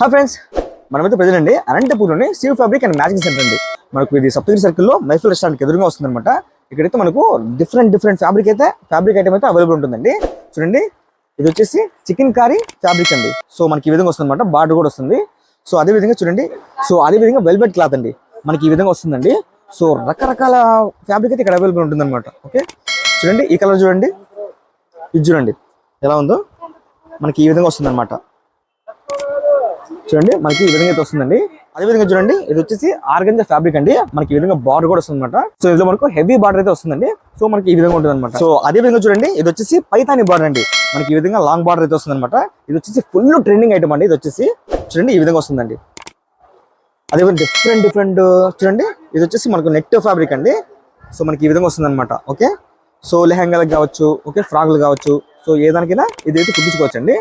Hi friends మనమైతే present అండి. అనంతపూర్లోని Shiv fabric and magic centre అండి. మనకు ఇది సప్తగిరి సర్కిల్లో మైఫిల్ రెస్టారెంట్ ఎదురుగా వస్తుందన్నమాట. ఇక్కడైతే మనకు డిఫరెంట్ డిఫరెంట్ ఫ్యాబ్రిక్ అయితే ఫ్యాబ్రిక్ ఐటమ్ అయితే అవైలబుల్ ఉంటుందండి. చూడండి ఇది వచ్చేసి చికెన్ కారీ ఫ్యాబ్రిక్ అండి. సో మనకి ఈ విధంగా వస్తుందన్నమాట. బార్డర్ కూడా వస్తుంది. సో అదే విధంగా చూడండి. సో అదే విధంగా వెల్వెట్ క్లాత్ అండి. మనకి ఈ విధంగా వస్తుందండి. సో రకరకాల ఫ్యాబ్రిక్ అయితే ఇక్కడ అవైలబుల్ ఉంటుందన్నమాట. ఓకే చూడండి ఈ కలర్ చూడండి. ఇది చూడండి ఎలా ఉందో? మనకి ఈ విధంగా వస్తుందన్నమాట. చూడండి మనకి ఈ విధంగా అయితే వస్తుందండి. అదే విధంగా చూడండి ఇది వచ్చేసి ఆర్గంజా ఫ్యాబ్రిక్ అండి. మనకి ఈ విధంగా బార్డర్ కూడా వస్తుంది అనమాట సో ఇందులో మనకు హెవీ బార్డర్ అయితే వస్తుందండి. సో మనకి ఈ విధంగా ఉంటుంది అనమాట సో అదే విధంగా చూడండి ఇది వచ్చేసి పైతాని బార్డర్ అండి. మనకి ఈ విధంగా లాంగ్ బార్డర్ అయితే వస్తుంది అనమాట ఇది వచ్చేసి ఫుల్ ట్రెండింగ్ ఐటమ్ అండి. ఇది వచ్చేసి చూడండి ఈ విధంగా వస్తుందండి. అదే డిఫరెంట్ డిఫరెంట్ చూడండి ఇది వచ్చేసి మనకు నెట్ ఫ్యాబ్రిక్ అండి. సో మనకి ఈ విధంగా వస్తుంది అనమాట ఓకే? సో లెహంగాలకు కావచ్చు ఓకే? ఫ్రాక్లు కావచ్చు. సో ఏ దానికైనా ఇదైతే కుట్టించుకోవచ్చు అండి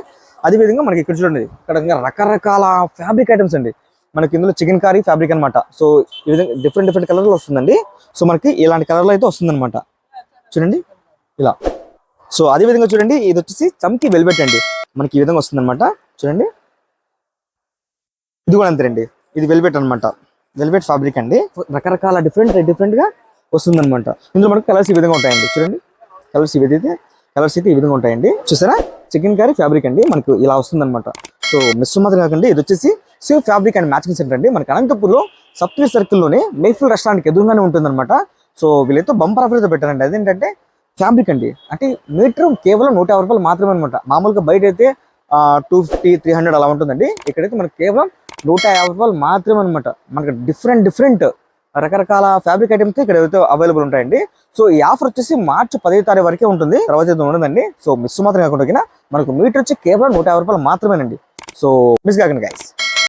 అదే విధంగా మనకి ఇక్కడ చూడండి ఇక్కడ రకరకాల ఫ్యాబ్రిక్ ఐటమ్స్ అండి. మనకి ఇందులో చికెన్ కారీ ఫ్యాబ్రిక్ అన్నమాట. సో ఈ విధంగా డిఫరెంట్ డిఫరెంట్ కలర్లో వస్తుందండి. సో మనకి ఇలాంటి కలర్లో అయితే వస్తుందన్నమాట. చూడండి ఇలా. సో అదే విధంగా చూడండి ఇది వచ్చేసి చమ్కి వెల్వెట్ అండి. మనకి ఈ విధంగా వస్తుందన్నమాట. చూడండి. ఇది కూడా అంతేనండి ఇది వెల్వెట్ అన్నమాట. వెల్వెట్ ఫ్యాబ్రిక్ అండి. రకరకాల డిఫరెంట్ డిఫరెంట్గా వస్తుందన్నమాట. ఇందులో మనకు కలర్స్ ఈ విధంగా ఉంటాయండి. చూడండి కలర్స్ ఇవి అయితే కలర్స్ అయితే ఈ విధంగా ఉంటాయండి. చూసారా? చికెన్ కర్రీ ఫ్యాబ్రిక్ అండి. మనకు ఇలా వస్తుంది అనమాట సో మిస్ మాత్రం కాకండి. ఇది వచ్చేసి Shiv fabric and matching centre అండి. మనకి అనంతపూర్లో సప్తీ సర్కిల్లోనే మేఫిల్ రెస్టారెంట్కి ఎదురుగానే ఉంటుంది అనమాట సో వీళ్ళైతే బంపర్ ఆఫర్ అయితే పెట్టారండి. అదేంటంటే ఫ్యాబ్రిక్ అండి. అంటే మీటర్ కేవలం నూట యాభై రూపాయలు మాత్రమే అనమాట మామూలుగా బయట అయితే టూ ఫిఫ్టీ త్రీ హండ్రెడ్ అలా ఉంటుందండి. ఇక్కడైతే మనకి కేవలం నూట యాభై రూపాయలు మాత్రమే అనమాట మనకి డిఫరెంట్ డిఫరెంట్ రకరకాల ఫ్యాబ్రిక్ ఐటమ్స్ ఇక్కడ అయితే అవైలబుల్ ఉంటాయండి. సో ఈ ఆఫర్ వచ్చేసి మార్చి పదవ తారీఖు వరకే ఉంటుంది. తర్వాత అయితే ఉండదండి. సో మిస్ మాత్రం కాకుండా మనకు మీటర్ వచ్చి కేవలం నూట యాభై రూపాయలు మాత్రమేనండి. సో మిస్ కాకండి గైస్